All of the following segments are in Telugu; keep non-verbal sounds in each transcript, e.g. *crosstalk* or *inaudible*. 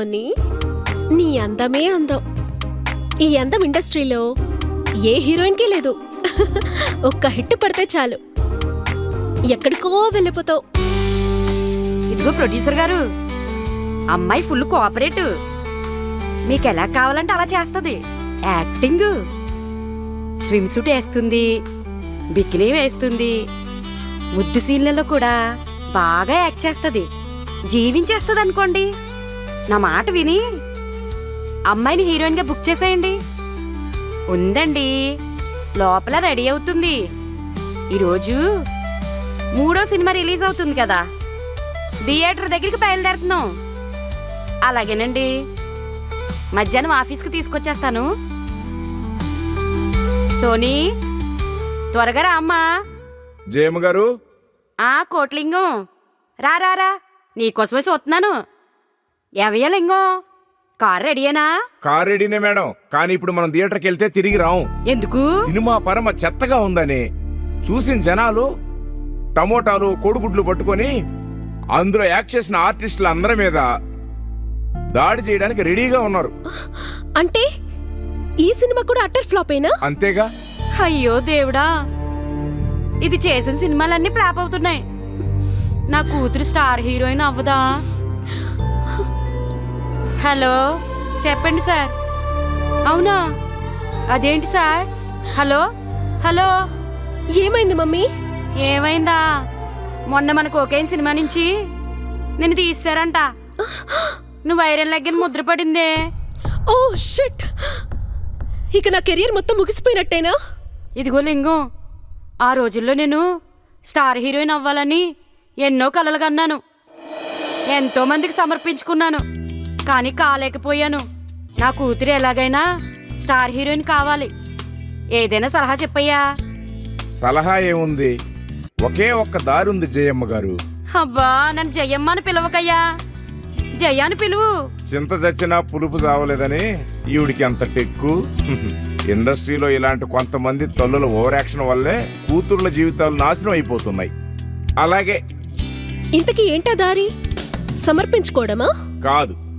సోనీ నీ అందమే అందం. ఈ అందం ఇండస్ట్రీలో ఏ హీరోయిన్కి లేదు. *laughs* ఒక్క హిట్ పడితే చాలు. ఎక్కడికో వెళ్ళిపోతావు. ఇదిగో ప్రొడ్యూసర్ గారు అమ్మాయి ఫుల్ కోఆపరేట్. మీకు ఎలా కావాలంటే అలా చేస్తుంది. యాక్టింగ్. స్విమ్ సూట్ వేస్తుంది బికినీ వేస్తుంది. ముద్దు సీన్లలో కూడా బాగా యాక్ట్ చేస్తుంది. జీవించేస్తుంది అనుకోండి నా మాట విని అమ్మాయిని హీరోయిన్గా బుక్ చేసేయండి. ఉందండి. లోపల రెడీ అవుతుంది. ఈరోజు మూడో సినిమా రిలీజ్ అవుతుంది కదా. థియేటర్ దగ్గరికి బయలుదేరుతున్నాం. అలాగేనండి. మధ్యాహ్నం ఆఫీస్కి తీసుకొచ్చేస్తాను. సోనీ త్వరగా రా అమ్మా. జయమ్మ గారు? ఆ కోట్లింగం. రా రా రా. నీకోసమే చూస్తున్నాను. ఎవయ్య లింగం కార్ రెడీయేనా? కార్ రెడీనే మేడం. కానీ ఇప్పుడు మనం థియేటర్కి వెళ్తే తిరిగి రాం ఎందుకు? సినిమా పరమ చెత్తగా ఉందని చూసిన జనాలు టమోటాలు కోడిగుడ్లు పట్టుకొని అందులో యాక్ట్ చేసిన ఆర్టిస్టులు అందరి మీద దాడి చేయడానికి రెడీగా ఉన్నారు. అంటే ఈ సినిమా కూడా అట్టర్ ఫ్లాప్ అయినా అంతేగా? అయ్యో దేవుడా. ఇది చేసిన సినిమాలన్నీ ఫ్లాప్ అవుతున్నాయి. నా కూతురు స్టార్ హీరోయిన్ అవ్వదా? హలో చెప్పండి సార్. అవునా? అదేంటి సార్? హలో? హలో? ఏమైంది మమ్మీ? ఏమైందా? మొన్న మన కోకైన్ సినిమా నుంచి నిన్ను తీసారంట నువ్వు వైరల్ లెగ్గని ముద్ర పడిందే. Oh shit! ఇక నా కెరియర్ మొత్తం ముగిసిపోయినట్టేనా? ఇదిగో లింగం ఆ రోజుల్లో నేను స్టార్ హీరోయిన్ అవ్వాలని ఎన్నో కలలు కన్నాను. ఎంతో మందికి సమర్పించుకున్నాను. కానీ కాలేకపోయాను. నా కూతురు ఎలాగైనా స్టార్ హీరోయిన్ కావాలి. ఏదైనా సలహా చెప్పయ్యా? సలహా ఏముంది? ఒకే ఒక్క దారి ఉంది జయమ్మ గారు. అబ్బా నన్ను జయమ్మ అని పిలవకయ్యా. జయాన్ని పిలువు. చింత చచ్చినా పులుపు చావలేదని ఈవిడికి అంత టెక్కు. ఇండస్ట్రీలో ఇలాంటి కొంతమంది తల్లుల ఓవర్ యాక్షన్ వల్లే కూతుర్ల జీవితాలు నాశనం అయిపోతున్నాయి. అలాగే ఇంతకీ ఏంటా దారి? సమర్పించుకోవడమా? కాదు.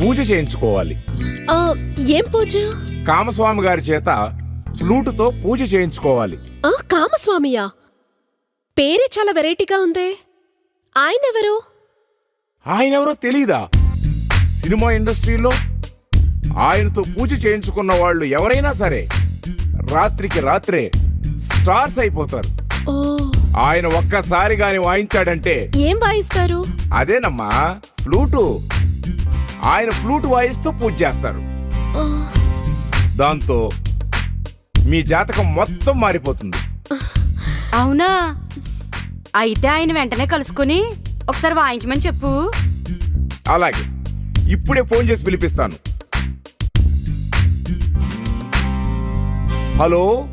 పూజ చేయించుకోవాలి. ఆ, ఏం పూజ? కామస్వామి గారి చేత ఫ్లూటుతో పూజ చేయించుకోవాలి. ఆ కామస్వామియా? పేరే చాలా వెరైటీగా ఉందే. ఆయనెవరు? ఆయన ఎవరో తెలీదా? సినిమా ఇండస్ట్రీలో ఆయనతో పూజ చేయించుకున్న వాళ్ళు ఎవరైనా సరే రాత్రికి రాత్రే స్టార్స్ అయిపోతారు. ఓ. ఆయన ఒక్కసారి గాని వాయించాడంటే ఏం వాయిస్తారు? అదేనమ్మా ఫ్లూటు. ఆయన ఫ్లూట్ వాయిస్తూ పూజ చేస్తారు. దాంతో మీ జాతకం మొత్తం మారిపోతుంది. అవునా? అయితే ఆయన వెంటనే కలుసుకుని ఒకసారి వాయించమని చెప్పు. అలాగే. ఇప్పుడే ఫోన్ చేసి పిలిపిస్తాను. హలో?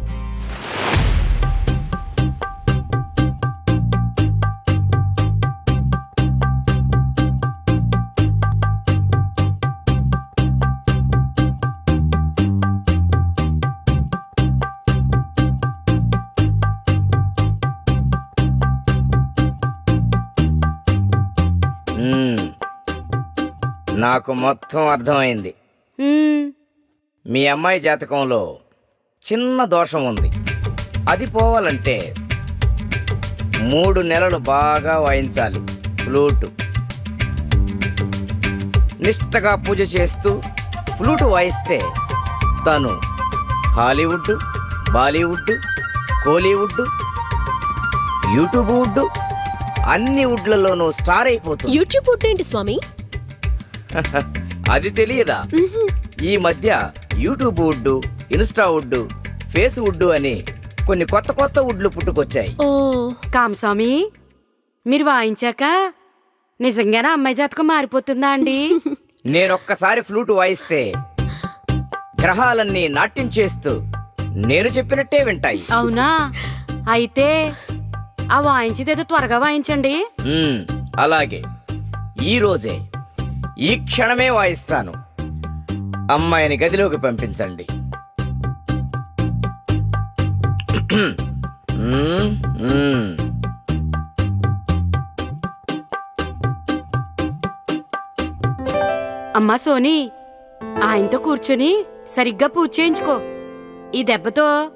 నాకు మొత్తం అర్థమైంది. మీ అమ్మాయి జాతకంలో చిన్న దోషం ఉంది. అది పోవాలంటే మూడు నెలలు బాగా వాయించాలి. ఫ్లూటు. నిష్టగా పూజ చేస్తూ ఫ్లూటు వాయిస్తే తను Hollywood Bollywood Kollywood YouTube wood అన్ని వుడ్లలోనూ స్టార్ అయిపోతుంది. యూట్యూబ్ ఫుడ్ ఏంటి స్వామి? *laughs* అది తెలియదా. ఈ మధ్య YouTube wood insta wood face wood అని కొన్ని కొత్త కొత్త వుడ్లు పుట్టుకొచ్చాయి. ఓ. కామస్వామి మీరు వాయించాక నిజంగానే అమ్మాయి జాతకం మారిపోతుందా అండి? *laughs* నేనొక్కసారి ఫ్లూట్ వాయిస్తే గ్రహాలన్నీ నాట్యం చేస్తూ నేను చెప్పినట్టే వింటాయి. అవునా? అయితే ఆ వాయించేదేదో త్వరగా వాయించండి. అలాగే. ఈ రోజే ఈ క్షణమే వాయిస్తాను. అమ్మాయిని గదిలోకి పంపించండి. అమ్మా సోని ఆయనతో కూర్చొని సరిగ్గా పూజ చేయించుకో. ఈ దెబ్బతో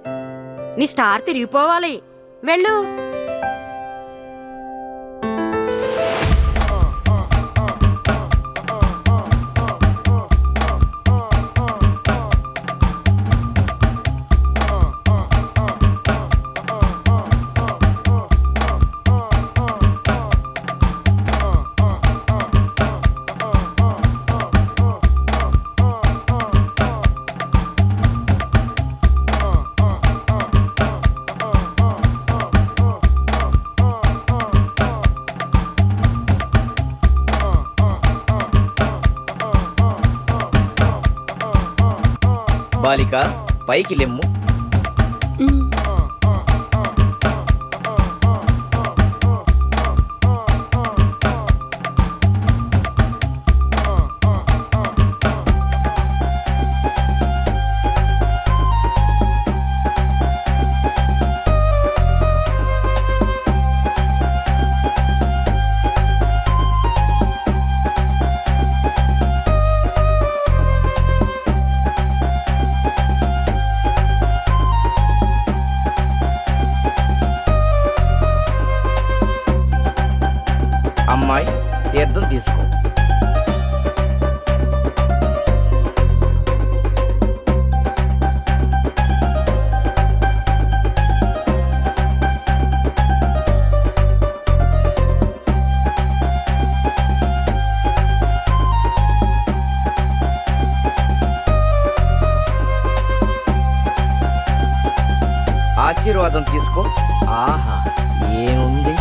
నీ స్టార్ తిరిగిపోవాలి. వెళ్ళు. బాలిక పైకి లెమ్ము. ఆశీర్వాదం తీసుకో. ఆహా ఏముంది.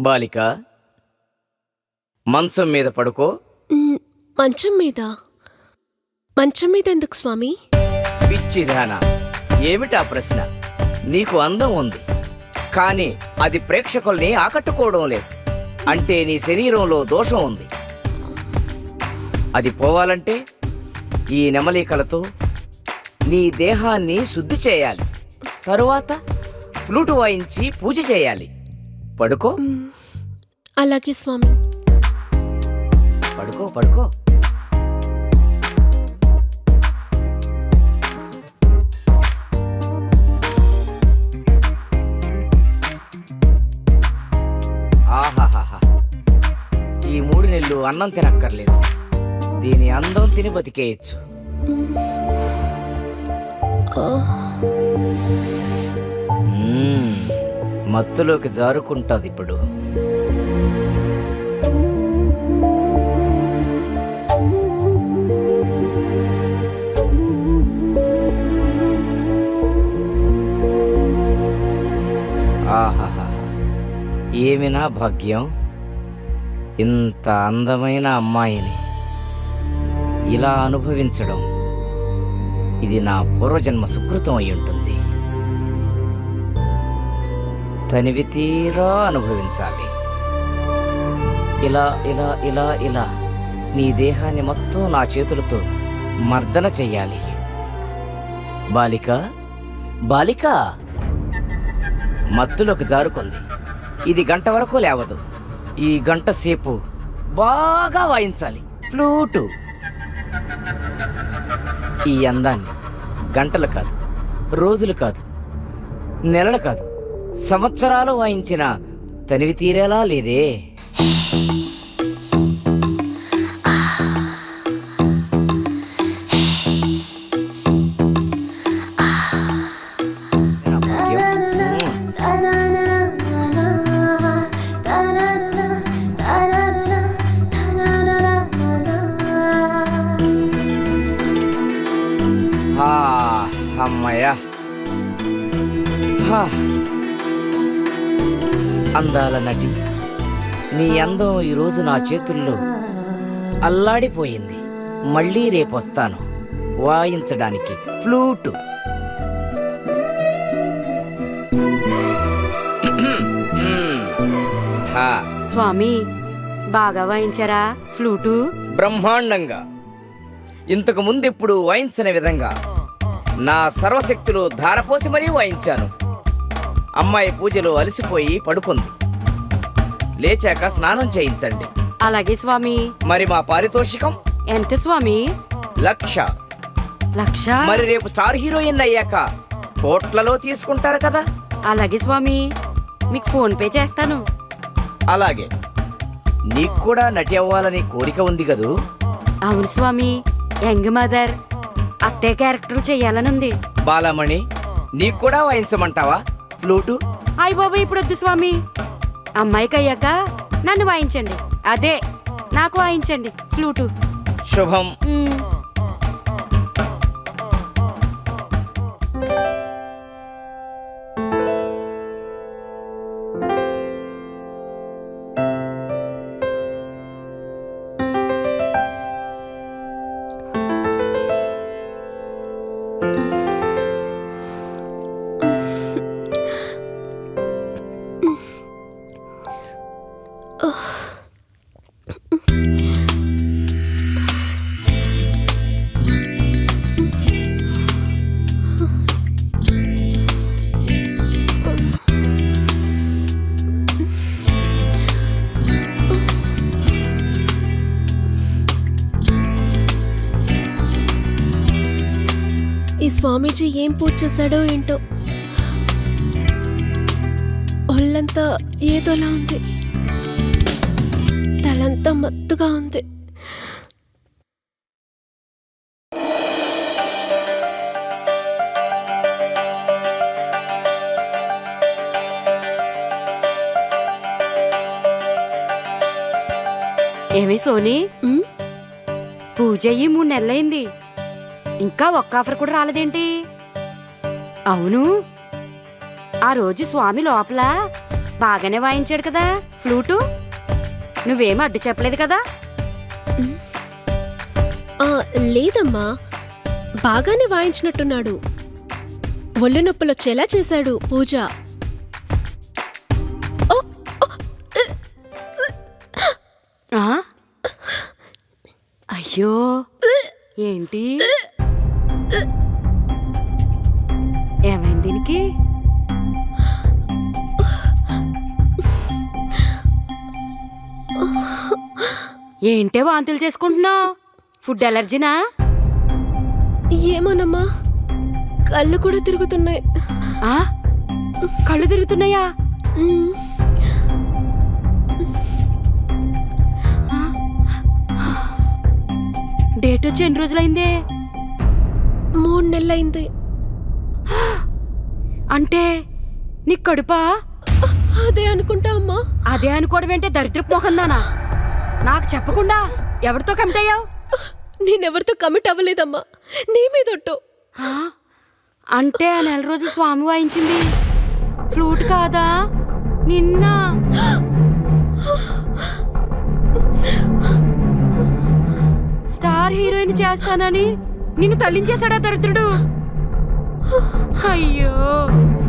బాలిక మంచం మీద పడుకో. మంచం మీద? మంచం మీద ఎందుకు స్వామి? పిచ్చిదానా ఏమిటా ప్రశ్న? నీకు అందం ఉంది. కానీ అది ప్రేక్షకుల్ని ఆకట్టుకోవడం లేదు. అంటే నీ శరీరంలో దోషం ఉంది. అది పోవాలంటే ఈ నెమలికలతో నీ దేహాన్ని శుద్ధి చేయాలి. తరువాత ఫ్లూటు వాయించి పూజ చేయాలి. పడుకో. అలాగే స్వామి. పడుకో పడుకో. ఆహాహాహా. ఈ మూడు నెలలు అన్నం తినక్కర్లేదు. దీని అందం తిని బతికేయచ్చు. మత్తులోకి జారుకుంటుంది ఇప్పుడు. ఆహాహా ఏమినా భాగ్యం? ఇంత అందమైన అమ్మాయిని. ఇలా అనుభవించడం ఇది నా పూర్వజన్మ సుకృతం అయి ఉంటుంది. తనివి తీరా అనుభవించాలి. ఇలా ఇలా ఇలా ఇలా నీ దేహాన్ని మొత్తం నా చేతులతో మర్దన చెయ్యాలి బాలిక బాలిక! మత్తులోకి జారుకుంది. ఇది గంట వరకు లేవదు. ఈ గంట సేపు బాగా వాయించాలి. ఫ్లూటు! ఈ అందాన్ని గంటలు కాదు రోజులు కాదు నెలలు కాదు సంవత్సరాలు వాయించిన తనివి తీరేలా లేదే. అందాల నటి నీ అందం ఈరోజు నా చేతుల్లో అల్లాడిపోయింది. మళ్ళీ రేపు వస్తాను వాయించడానికి ఫ్లూటు. స్వామి బాగా వాయించారా ఫ్లూటు? బ్రహ్మాండంగా. ఇంతకు ముందెప్పుడు వాయించని విధంగా. నా సర్వశక్తులు ధారపోసి మరీ వాయించాను. అమ్మాయి పూజలో అలసిపోయి పడుకుంది. లేచాక స్నానం చేయించండి. అలాగే స్వామి. మరి మా పారితోషికం? ఎంత స్వామి? లక్ష. లక్ష? మరి రేపు స్టార్ హీరోయిన్ అయ్యాక కోట్లలో తీసుకుంటారు కదా? అలాగే స్వామి. మీకు ఫోన్ పే చేస్తాను. అలాగే. నీకు కూడా నటి అవ్వాలని కోరిక ఉంది కదూ? అవును స్వామి. Young mother. అత్తయ్య క్యారెక్టర్ చేయాలనుంది. బాలమణి నీకు కూడా వాయించమంటావా? ఫ్లూటు అయ్య బాబు ఇప్పుడు వద్దు స్వామి. అమ్మాయికి అయ్యాక నన్ను వాయించండి. అదే నాకు వాయించండి ఫ్లూటు. శుభం. స్వామీజీ ఏం పూజ చేశాడో ఏంటో? ఒళ్ళంతా ఏదోలా ఉంది. తలంతా మత్తుగా ఉంది. ఏమి సోని? పూజ అయ్యి మూడు నెలలైంది. ఇంకా ఒక్క ఆఫర్ కూడా రాలేదేంటి? అవును. ఆ రోజు స్వామి లోపల బాగానే వాయించాడు కదా ఫ్లూటు. నువ్వేం అడ్డు చెప్పలేదు కదా? లేదమ్మా. బాగానే వాయించినట్టున్నాడు. ఒళ్ళు నొప్పులు వచ్చేలా చేశాడు పూజ? అయ్యో. ఏంటి? ఏమైంది దీనికి? ఏంటే వాంతులు చేసుకుంటున్నావు? ఫుడ్ ఎలర్జీనా ఏమోనమ్మా కళ్ళు కూడా తిరుగుతున్నాయి. ఆ? కళ్ళు తిరుగుతున్నాయా? డేట్ వచ్చి ఎన్ని రోజులైందే? మూడు నెలలైంది. అంటే నీ కడుపా? అదే అనుకుంటా అమ్మా. అదే అనుకోవడం ఏంటే దరిద్రపు మొహందానా నాకు చెప్పకుండా ఎవరితో కమిట్ అయ్యావు? నేనెవరితో కమిట్ అవ్వలేదమ్మా. నీ మీదొట్టు? అంటే ఆ నెల రోజు స్వామి వాయించింది. ఫ్లూట్ కాదా? నిన్న. స్టార్ హీరోయిన్ చేస్తానని నిన్ను తల్లించేశాడా దరిద్రుడు? *laughs* 哎呦.